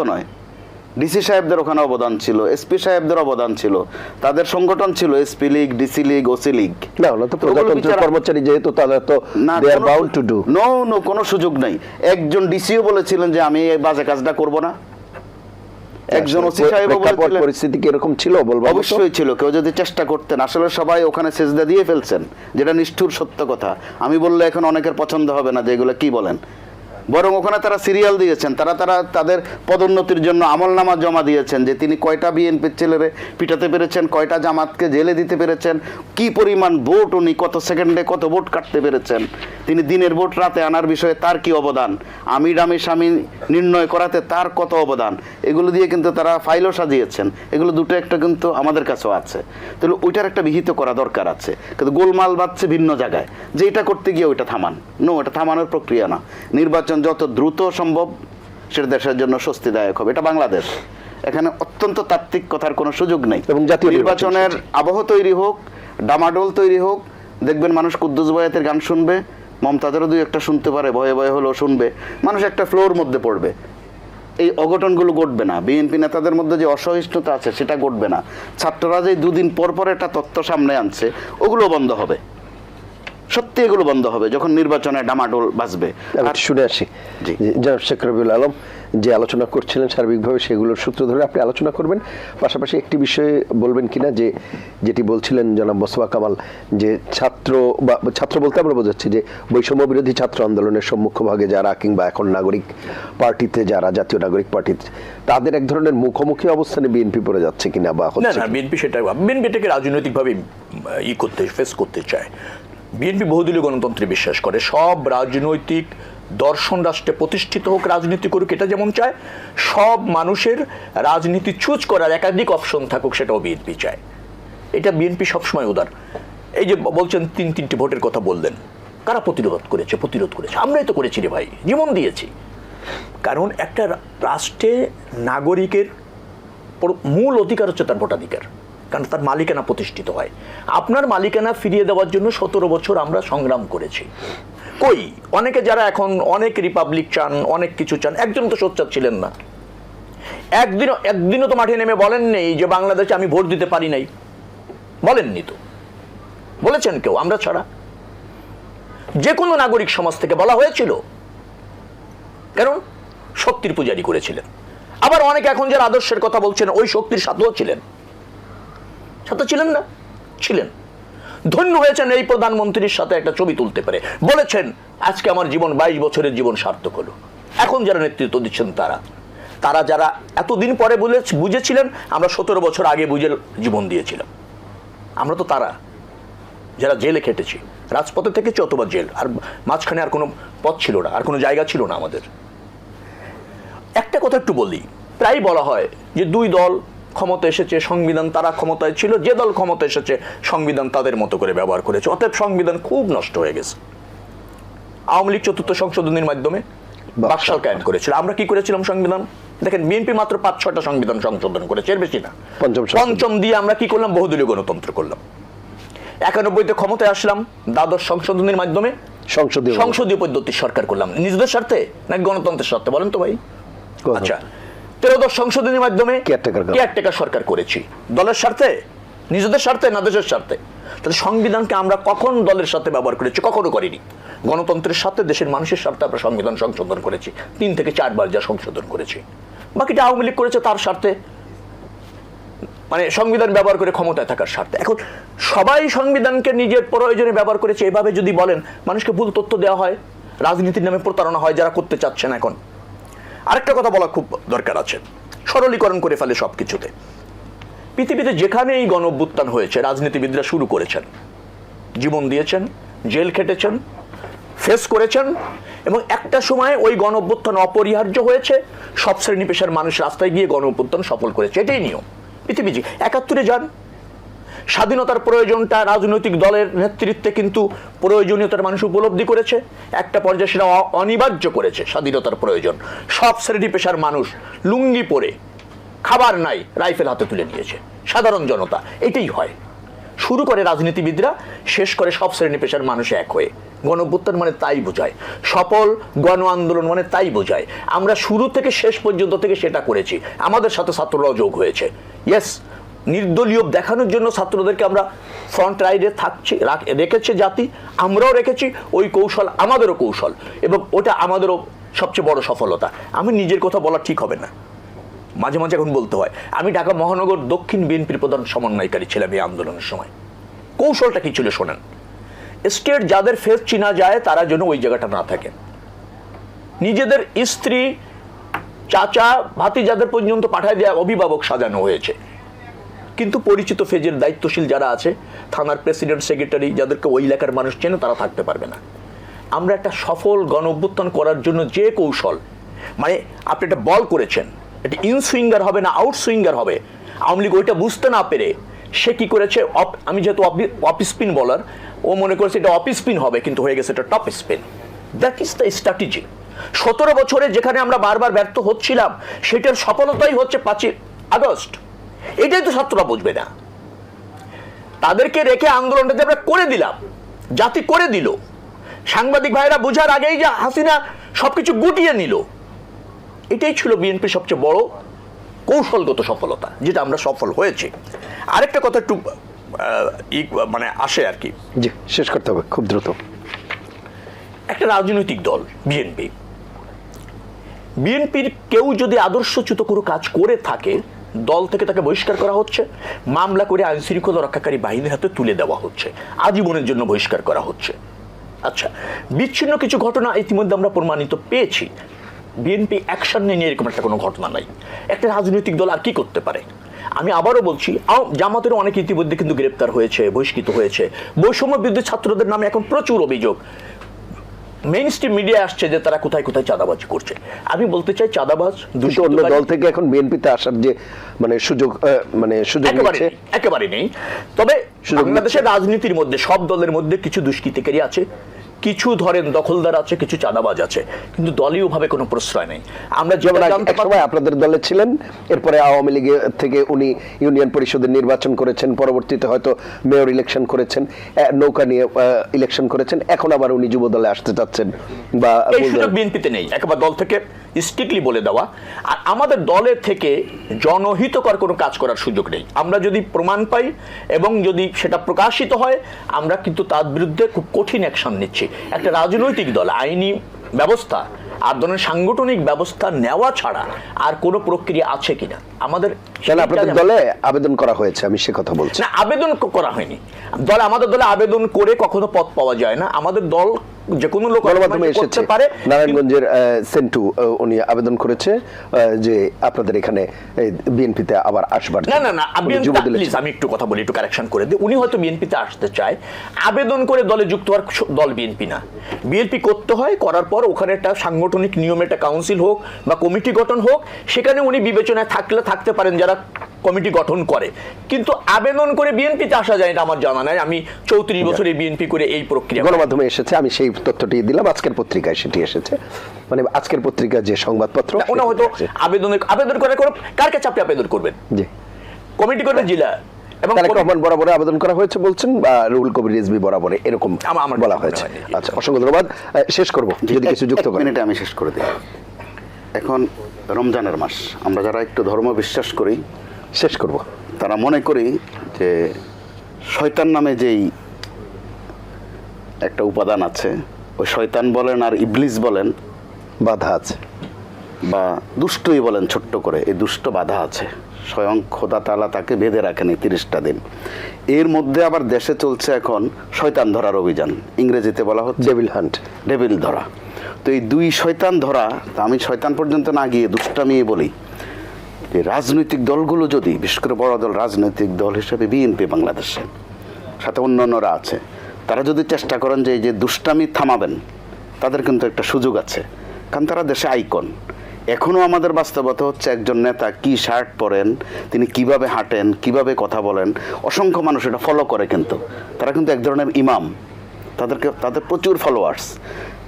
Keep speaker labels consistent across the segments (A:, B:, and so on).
A: তো নয়। ডিসি সাহেবদের ওখানে অবদান ছিল এসপি সাহেবদের অবদান ছিল তাদের সংগঠন ছিল SP league DC league OC league.
B: না ওরা তো
A: তো
B: প্রজাতন্ত্রের কর্মচারী যেহেতু তারা তো they are bound to do
A: no no কোনো সুযোগ নেই। একজন ডিসিও বলেছিলেন যে আমি এই বাজে কাজটা করব না। একজন ওসি সাহেবও বলেছিলেন
B: পরিস্থিতি কি এরকম ছিল বলব অবশ্যই
A: অবশ্যই ছিল কেউ যদি চেষ্টা করতেন। আসলে সবাই ওখানে সেজদা দিয়ে ফেলছেন যেটা নিষ্ঠুর সত্য কথা। আমি বললে এখন অনেকের পছন্দ হবে না যে এগুলো কি বলেন। বরং ওখানে তারা সিরিয়াল দিয়েছেন, তারা তারা তাদের পদোন্নতির জন্য আমলনামা জমা দিয়েছেন যে তিনি কয়টা বিএনপির ছেলেরে পিটাতে পেরেছেন, কয়টা জামাতকে জেলে দিতে পেরেছেন, কি পরিমাণ ভোট উনি, কত সেকেন্ডে কত ভোট কাটতে পেরেছেন। তিনি দিনের ভোট রাতে আনার বিষয়ে তার কি অবদান? আমি ডামি স্বামী নির্ণয় করাতে তার কত অবদান? এগুলো দিয়ে কিন্তু তারা ফাইলও সাজিয়েছেন। এগুলো দুটো একটা কিন্তু আমাদের কাছেও আছে। তাহলে ওইটার একটা বিহিত করা দরকার আছে। কিন্তু গোলমাল বাজছে ভিন্ন জায়গায়। যে এটা করতে গিয়ে ওইটা থামান। নো এটা থামানোর প্রক্রিয়া না। নির্বাচন যত দ্রুত সম্ভব সেটা দেশের জন্য স্বস্তিদায়ক হবে। এটা বাংলাদেশ। এখানে অত্যন্ত তাত্ত্বিক কথার কোনো সুযোগ নেই।
B: এবং জাতীয়
A: নির্বাচনের আবহ তৈরি হোক ডামাডোল তৈরি হোক দেখবেন মানুষ কুদ্দুস বয়াতের গান শুনবে মমতাদেরও দুই একটা শুনতে পারে ভয়ে ভয়ে হলেও শুনবে। মানুষ একটা ফ্লোর মধ্যে পড়বে। এই অঘটনগুলো ঘটবে না। বিএনপি নেতাদের মধ্যে যে অসহিষ্ণুতা আছে সেটা ঘটবে না। ছাত্ররা যে দুদিন পর পর একটা তথ্য সামনে আনছে ওগুলো বন্ধ হবে। সত্যি এগুলো বন্ধ হবে যখন নির্বাচনে ডামাডোল বাজবে। আর
B: শুনে আসি। জনাব শেখ রবিউল আলম যে আলোচনা করছিলেন সার্বিকভাবে সেগুলোর সূত্র ধরে আপনি আলোচনা করবেন। পাশাপাশি একটি বিষয়ে বলবেন কিনা যে যেটি বলছিলেন জনাব মোস্তফা কামাল যে ছাত্র বা ছাত্র বলতে আমরা বোঝাচ্ছি যে বৈষম্য বিরোধী ছাত্র আন্দোলনের সম্মুখভাগে যারা কিংবা এখন নাগরিক পার্টিতে যারা জাতীয় নাগরিক পার্টিতে তাদের এক ধরনের মুখোমুখি অবস্থানে বিএনপি পড়ে যাচ্ছে কিনা বা
C: না না বিএনপি সেটা বিএনপি এটাকে রাজনৈতিকভাবে ই করতে ফেস করতে চায়। বিএনপি বহুদলীয় গণতন্ত্রে বিশ্বাস করে। সব রাজনৈতিক দর্শন রাষ্ট্রে প্রতিষ্ঠিত হোক, রাজনীতি করুক, এটা যেমন চায়, সব মানুষের রাজনীতি চুজ করার একাধিক অপশন থাকুক, সেটাও বিএনপি চায়। এটা বিএনপি সবসময় উদার। এই যে বলছেন তিন, তিনটি ভোটের কথা বললেন, কারা প্রতিরোধ করেছে? প্রতিরোধ করেছে। আমরাই তো করেছি রে ভাই, জীবন দিয়েছি। কারণ একটা রাষ্ট্রে নাগরিকের মূল অধিকার হচ্ছে তার ভোটাধিকার। কারণ তার মালিকানা প্রতিষ্ঠিত হয়। আপনার মালিকানা ফিরিয়ে দেওয়ার জন্য সতেরো বছর আমরা সংগ্রাম করেছি। কই? অনেকে যারা এখন অনেক রিপাবলিক চান, অনেক কিছু চান, একজন তো সোচ্চার ছিলেন না। একদিনও একদিনও তো মাঠে নেমে বলেন নেই যে বাংলাদেশে আমি ভোট দিতে পারি নাই। বলেননি তো। বলেছেন কেউ, আমরা ছাড়া। যে কোনো নাগরিক সমাজ থেকে বলা হয়েছিল। কারণ শক্তির পূজারি করেছিলেন। আবার অনেকে এখন যারা আদর্শের কথা বলছেন, ওই শক্তির সাথেও ছিলেন। সাথে ছিলেন না? ছিলেন। ধন্য হয়েছেন এই প্রধানমন্ত্রীর সাথে একটা ছবি তুলতে পারে। বলেছেন, আজকে আমার জীবন বাইশ বছরের জীবন সার্থক হলো। এখন যারা নেতৃত্ব দিচ্ছেন তারা তারা যারা এতদিন পরে বলে বুঝেছিলেন, আমরা সতেরো বছর আগে বুঝে জীবন দিয়েছিলাম। আমরা তো তারা, যারা জেলে খেটেছি। রাজপথে থেকেছি অথবা জেল, আর মাঝখানে আর কোনো পথ ছিল না, আর কোনো জায়গা ছিল না আমাদের। একটা কথা একটু বলি প্রায় বলা হয় যে দুই দল ক্ষমতা এসেছে সংবিধান তারা ক্ষমতায় ছিল যে দল ক্ষমতা এসেছে সংবিধান তাদের মতো করে ব্যবহার করেছে। অতএব সংবিধান খুব নষ্ট হয়ে গেছে। আওয়ামী লীগ চতুর্থ সংশোধনীর মাধ্যমে বাকশাল কায়েম করেছিল। আমরা কি করেছিলাম সংবিধান? দেখেন বিএনপি মাত্র পাঁচ ছটা সংবিধান সংশোধন করেছে এর বেশি না।
B: পঞ্চম
C: পঞ্চম দিয়ে আমরা কি করলাম? বহুদলীয় গণতন্ত্র করলাম। একানব্বইতে ক্ষমতায় আসলাম দ্বাদশ সংশোধনীর মাধ্যমে
B: সংসদীয়
C: সংসদীয় পদ্ধতির সরকার করলাম। নিজেদের স্বার্থে নাকি গণতন্ত্রের স্বার্থে বলেন তো ভাই? আচ্ছা তেরোদশ সংশোধনীর মাধ্যমে। কেয়ারটেকার সরকার করেছি। দলের স্বার্থে? নিজেদের স্বার্থে না দেশের স্বার্থে? তাহলে সংবিধানকে আমরা কখন দলের সাথে ব্যবহার করেছি? কখনো করিনি। গণতন্ত্রের সাথে দেশের মানুষের স্বার্থে আমরা সংবিধান সংশোধন করেছি। তিন থেকে চারবার যা সংশোধন করেছি। বাকিটা আওয়ামী লীগ করেছে তার স্বার্থে। মানে সংবিধান ব্যবহার করে ক্ষমতায় থাকার স্বার্থে। এখন সবাই সংবিধানকে নিজের প্রয়োজনে ব্যবহার করেছে। এভাবে যদি বলেন মানুষকে ভুল তথ্য দেওয়া হয়। রাজনীতির নামে প্রতারণা হয় যারা করতে চাচ্ছেন এখন। আরেকটা কথা বলা খুব দরকার আছে। সরলীকরণ করে ফেলে সব কিছুতে পৃথিবীতে যেখানে এই গণ হয়েছে, রাজনীতিবিদরা শুরু করেছেন। জীবন দিয়েছেন, জেল খেটেছেন, ফেস করেছেন এবং একটা সময় ওই গণ অপরিহার্য হয়েছে। সব শ্রেণি পেশার মানুষ রাস্তায় গিয়ে গণ সফল করেছে। এটাই নিয়ম। পৃথিবী একাত্তরে যান। স্বাধীনতার প্রয়োজনটা রাজনৈতিক দলের নেতৃত্বে কিন্তু প্রয়োজনীয়তার মানুষ উপলব্ধি করেছে। একটা পর্যায়ে সেটা অনিবার্য করেছে স্বাধীনতার প্রয়োজন। সব শ্রেণি পেশার মানুষ লুঙ্গি পরে খাবার নাই, রাইফেল হাতে তুলে নিয়েছে। সাধারণ জনতা, এটাই হয়। শুরু করে রাজনীতিবিদরা, শেষ করে সব শ্রেণি পেশার মানুষ এক হয়ে। গণ মানে তাই বোঝায়। সফল গণ আন্দোলন মানে তাই বোঝায়। আমরা শুরু থেকে শেষ পর্যন্ত থেকে সেটা করেছি। আমাদের সাথে ছাত্ররাও যোগ হয়েছে। ইয়েস নির্দলীয় দেখানোর জন্য ছাত্রদেরকে আমরা ফ্রন্ট রাইডে থাকছি রেখেছে জাতি, আমরাও রেখেছি, ওই কৌশল আমাদেরও কৌশল এবং ওটা আমাদেরও সবচেয়ে বড় সফলতা। আমি নিজের কথা বলা ঠিক হবে না। মাঝে মাঝে এখন বলতে হয়, আমি ঢাকা মহানগর দক্ষিণ বিএনপির প্রধান সমন্বয়কারী ছিলাম এই আন্দোলনের সময়। কৌশলটা কি ছিল শোনেন। স্টেট যাদের ফেস চিনা যায়, তারা যেন ওই জায়গাটা না থাকে। নিজেদের স্ত্রী, চাচা ভাতি যাদের পর্যন্ত পাঠায় দেওয়া অভিভাবক সাজানো হয়েছে। কিন্তু পরিচিত ফেজের দায়িত্বশীল যারা আছে, থানার প্রেসিডেন্ট, সেক্রেটারি, যাদেরকে ওই এলাকার মানুষ চেনে, তারা থাকতে পারবে না। আমরা একটা সফল গণ অভ্যুত্থান করার জন্য যে কৌশল মানে আপনি একটা বল করেছেন, এটা ইন সুইঙ্গার হবে না আউট সুইঙ্গার হবে, আওয়ামী লীগ ওইটা বুঝতে না পেরে সে কি করেছে? আমি যেহেতু অফ স্পিন বলার ও মনে করেছে এটা অফ স্পিন হবে, কিন্তু হয়ে গেছে এটা top spin that is the strategy সতেরো বছরে যেখানে আমরা বারবার ব্যর্থ হচ্ছিলাম, সেটার সফলতাই হচ্ছে পাঁচই আগস্ট। এটাই তো ছাত্ররা বুঝবে না। তাদেরকে রেখে আন্দোলনটা যে আমরা করে দিলাম জাতি করে দিল। সাংবাদিক ভাইরা বোঝার আগেই যে হাসিনা সবকিছু গুটিয়ে নিল। এটাই ছিল বিএনপির সবচেয়ে বড় কৌশলগত সফলতা যেটা আমরা সফল হয়েছি। আরেকটা কথা একটু মানে আসে আর কি।
B: জি শেষ করতে হবে খুব দ্রুত।
C: একটা রাজনৈতিক দল বিএনপি। বিএনপির কেউ যদি আদর্শচ্যুত কোনো কাজ করে থাকে দল থেকে তাকে বহিষ্কার করা হচ্ছে, মামলা করে আইন শৃঙ্খলা রক্ষাকারী বাহিনীর হাতে তুলে দেওয়া হচ্ছে, আজীবনের জন্য বহিষ্কার করা হচ্ছে। আচ্ছা বিচ্ছিন্ন কিছু ঘটনা ইতিমধ্যে আমরা প্রমাণিত পেয়েছি। বিএনপি অ্যাকশন নিয়ে এরকম একটা কোনো ঘটনা নাই। একটা রাজনৈতিক দল আর কি করতে পারে? আমি আবারও বলছি জামাতেরও অনেক ইতিমধ্যে কিন্তু গ্রেপ্তার হয়েছে, বহিষ্কৃত হয়েছে। বৈষম্য বিরুদ্ধে ছাত্রদের নামে এখন প্রচুর অভিযোগ। মেইন স্ট্রিম মিডিয়া আসছে যে তারা কোথায় কোথায় চাঁদাবাজি করছে। আমি বলতে চাই চাঁদাবাজ
B: দুটো অন্য দল থেকে এখন বিএনপিতে আসার যে মানে সুযোগ মানে সুযোগ
C: একেবারে নেই, একেবারে নেই। তবে বাংলাদেশের রাজনীতির মধ্যে সব দলের মধ্যে কিছু দুষ্কৃতিকারী আছে। কিছু ধরেন দখলদার আছে কিছু চাঁদাবাজ আছে কিন্তু দলীয় ভাবে কোনো প্রশ্রয় নেই। আমরা
B: যেমন সময় আপনাদের দলে ছিলেন এরপরে আওয়ামী লীগের থেকে উনি ইউনিয়ন পরিষদের নির্বাচন করেছেন পরবর্তীতে হয়তো মেয়র ইলেকশন করেছেন নৌকা নিয়ে ইলেকশন করেছেন এখন আবার উনি যুব দলে আসতে চাচ্ছেন বা
C: এই সুযোগ বিএনপিতে নেই একেবারে দল থেকে স্ট্রিক্টলি বলে দেওয়া। আর আমাদের দলের থেকে জনহিতকর কোনো কাজ করার সুযোগ নেই। আমরা যদি প্রমাণ পাই এবং যদি সেটা প্রকাশিত হয় আমরা কিন্তু তার বিরুদ্ধে খুব কঠিন অ্যাকশন নিচ্ছি। একটা রাজনৈতিক দল আইনি ব্যবস্থা আর ধরনের সাংগঠনিক ব্যবস্থা নেওয়া ছাড়া আর কোনো প্রক্রিয়া আছে কিনা? আমাদের
B: তাহলে আপনাদের দলে আবেদন করা হয়েছে আমি সে কথা বলছি।
C: না আবেদন করা হয়নি। দল আমাদের দলে আবেদন করে কখনো পদ পাওয়া যায় না। আমাদের দল যে কোনো লোক
B: গণমাধ্যমে এসেছে।
C: পারে
B: নারায়ণগঞ্জের সেন্টু উনি আবেদন করেছে যে আপনাদের এখানে বিএনপিতে আবার আসবার
C: না না না প্লিজ আমি একটু কথা বলি একটু কারেকশন করে দিই। উনি হয়তো বিএনপিতে আসতে চায়। আবেদন করে দলে যুক্ত হওয়ার দল বিএনপি না। বিএনপি করতে হয় করার পর ওখানে একটা সাংগঠনিক নিয়মে একটা কাউন্সিল হোক বা কমিটি গঠন হোক সেখানে উনি বিবেচনায় থাকলে থাকতে পারেন যারা কমিটি গঠন করে। কিন্তু আবেদন করে বিএনপিতে আসা যায় এটা আমার জানা নাই। আমি চৌত্রিশ বছরে বিএনপি করে এই প্রক্রিয়া
B: গণমাধ্যমে এসেছে আমি সেই তথ্যটি দিলাম আজকের পত্রিকায় সেটি এসেছে। মানে আজকের পত্রিকা যে সংবাদপত্র
C: ওনা হয়তো আবেদন আবেদন করে করে কার কাছে আপনি আবেদন করবেন?
B: জি।
C: কমিটি করবে জেলা এবং
B: তারেক রহমান বরাবরে আবেদন করা হয়েছে বলছেন বা রুহুল কবির রিজভি বরাবরে এরকম
C: আমার-
B: বলা হয়েছে। আচ্ছা অসংখ্য ধন্যবাদ। শেষ করব যদি কিছু যুক্ত
A: এক
B: করেন।
A: মিনিটে আমি শেষ করে দিই। এখন রমজানের মাস আমরা যারা একটু ধর্ম বিশ্বাস করি
B: শেষ করব।
A: তারা মনে করি যে শয়তান নামে যেই একটা উপাদান আছে ওই শয়তান বলেন আর ইবলিস বলেন
B: বাধা আছে।
A: বা দুষ্টই বলেন ছোট্ট করে এই দুষ্ট বাধা আছে। স্বয়ং খোদা তালা তাকে বেঁধে রাখেন এই তিরিশটা দিন। এর মধ্যে আবার দেশে চলছে এখন শয়তান ধরার অভিযান। ইংরেজিতে বলা হচ্ছে
B: ডেভিল হান্ট
A: ডেভিল ধরা। তো এই দুই শয়তান ধরা তা আমি শয়তান পর্যন্ত না গিয়ে দুষ্টামিয়ে বলি। যে রাজনৈতিক দলগুলো যদি, বিশেষ করে বড় দল, রাজনৈতিক দল হিসেবে বিএনপি বাংলাদেশে, সাথে অন্যান্যরা আছে, তারা যদি চেষ্টা করেন যে এই যে দুষ্টামি থামাবেন, তাদের কিন্তু একটা সুযোগ আছে। কারণ তারা দেশে আইকন। এখনও আমাদের বাস্তবতা হচ্ছে একজন নেতা কি শার্ট পরেন, তিনি কীভাবে হাঁটেন, কীভাবে কথা বলেন, অসংখ্য মানুষ এটা ফলো করে কিন্তু। তারা কিন্তু এক ধরনের ইমাম। তাদেরকে, তাদের প্রচুর ফলোয়ার্স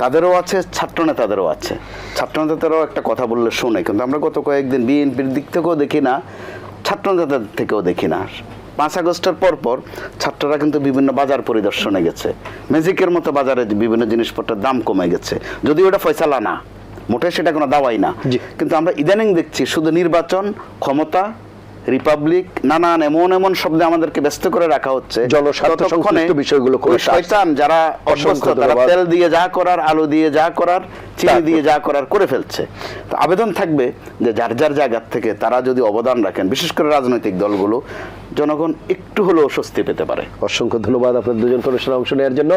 A: তাদেরও আছে ছাত্রনেতাদেরও আছে। ছাত্রনেতাদেরও একটা কথা বললে শোনে কিন্তু আমরা গত কয়েকদিন বিএনপির দিক থেকেও দেখি না ছাত্রনেতাদের থেকেও দেখি না। পাঁচ আগস্টের পর পর ছাত্ররা কিন্তু বিভিন্ন বাজার পরিদর্শনে গেছে। ম্যাজিকের মতো বাজারে বিভিন্ন জিনিসপত্রের দাম কমে গেছে। যদিও ওটা ফয়সালা না মোটে সেটা কোনো দাওয়াই না। কিন্তু আমরা ইদানিং দেখছি শুধু নির্বাচন ক্ষমতা রিপাবলিক নানান এমন এমন শব্দে আমাদেরকে ব্যস্ত করে রাখা হচ্ছে।
B: বিষয়গুলো
A: শয়তান যারা তারা তেল দিয়ে যা করার আলু দিয়ে যা করার চিনি দিয়ে যা করার করে ফেলছে। তো আবেদন থাকবে যে যার যার জায়গার থেকে তারা যদি অবদান রাখেন বিশেষ করে রাজনৈতিক দলগুলো জনগণ একটু হলেও স্বস্তি পেতে পারে।
B: অসংখ্য ধন্যবাদ আপনার দুজন অনুষ্ঠানে অংশ নেওয়ার জন্য।